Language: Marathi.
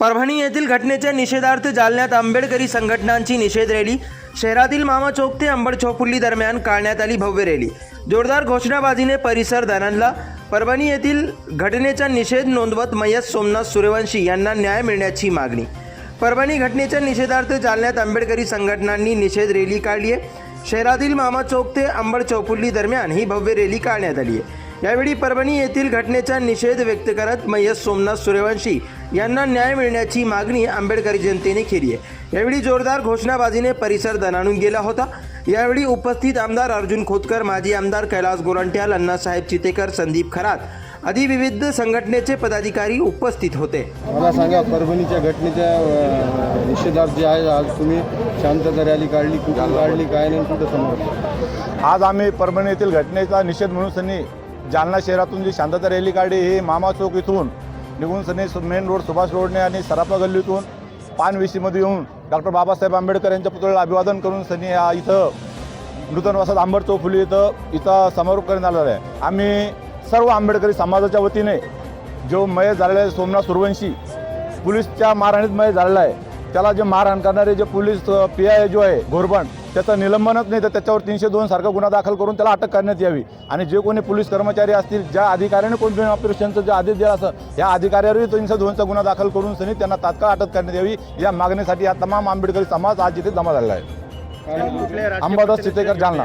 परभणी येथील घटनेच्या निषेधार्थ जालन्यात आंबेडकरी संघटनांची निषेध रॅली शहरातील मामा चौक ते अंबड चौफुल्ली दरम्यान काढण्यात आली भव्य रॅली. जोरदार घोषणाबाजीने परिसर दणाणला. परभणी येथील घटनेचा निषेध नोंदवत मयत सोमनाथ सूर्यवंशी यांना न्याय मिळण्याची मागणी. परभणी घटनेच्या निषेधार्थ जालन्यात आंबेडकरी संघटनांनी निषेध रॅली काढली आहे. शहरातील मामा चौक ते अंबड चौफुल्ली दरम्यान ही भव्य रॅली काढण्यात आली आहे. यावेळी परभणी येथील घटनेचा निषेध व्यक्त करत मयत सोमनाथ सूर्यवंशी यांना न्याय मिळण्याची मागणी आंबेडकरी जनतेने केली आहे. यावेळी जोरदार घोषणाबाजीने परिसर दणाणून गेला होता. यावेळी उपस्थित आमदार अर्जुन खोतकर माजी आमदार कैलास गोरंट्याल अण्णासाहेब चितेकर संदीप खरात आदी विविध संघटनेचे पदाधिकारी उपस्थित होते. मला सांगा परभणीच्या घटनेच्या निषेधार्थ जे आहे आज तुम्ही शांतता रॅली काढली कुठून काढली काय नाही कुठं समोर? आज आम्ही परभणी येथील घटनेचा निषेध म्हणून सनी जालना शहरातून जी शांतता रॅली काढली ही मामा चौक इथून निघून सनी मेन रोड सुभाष रोडने आणि सराफा गल्लीतून पानवेशीमध्ये येऊन डॉक्टर बाबासाहेब आंबेडकर यांच्या पुतळ्याला अभिवादन करून सनी या इथं नूतनवासात आंबड चौफुली इथं इथं समारोप करण्यात आलेला आहे. आम्ही सर्व आंबेडकरी समाजाच्या वतीने जो मय झालेला आहे सोमनाथ सुरवंशी पोलीसच्या मारहाणीत मय झालेला आहे. त्याला जे मारहाण करणारे जे पोलीस पी आय जो आहे घोरबण त्याचं निलंबनच नाही तर त्याच्यावर तीनशे दोन सारखा गुन्हा दाखल करून त्याला अटक करण्यात यावी. आणि जे कोणी पोलीस कर्मचारी असतील ज्या अधिकाऱ्याने कोणत्या ऑपरेशनचं जे आदेश दिला असं या अधिकाऱ्यावरही तीनशे दोनचा गुन्हा दाखल करून सनी त्यांना तात्काळ अटक करण्यात यावी. या मागणीसाठी हा तमाम आंबेडकरी समाज आज इथे जमा झालेला आहे. अंबादास चितेकर जालना.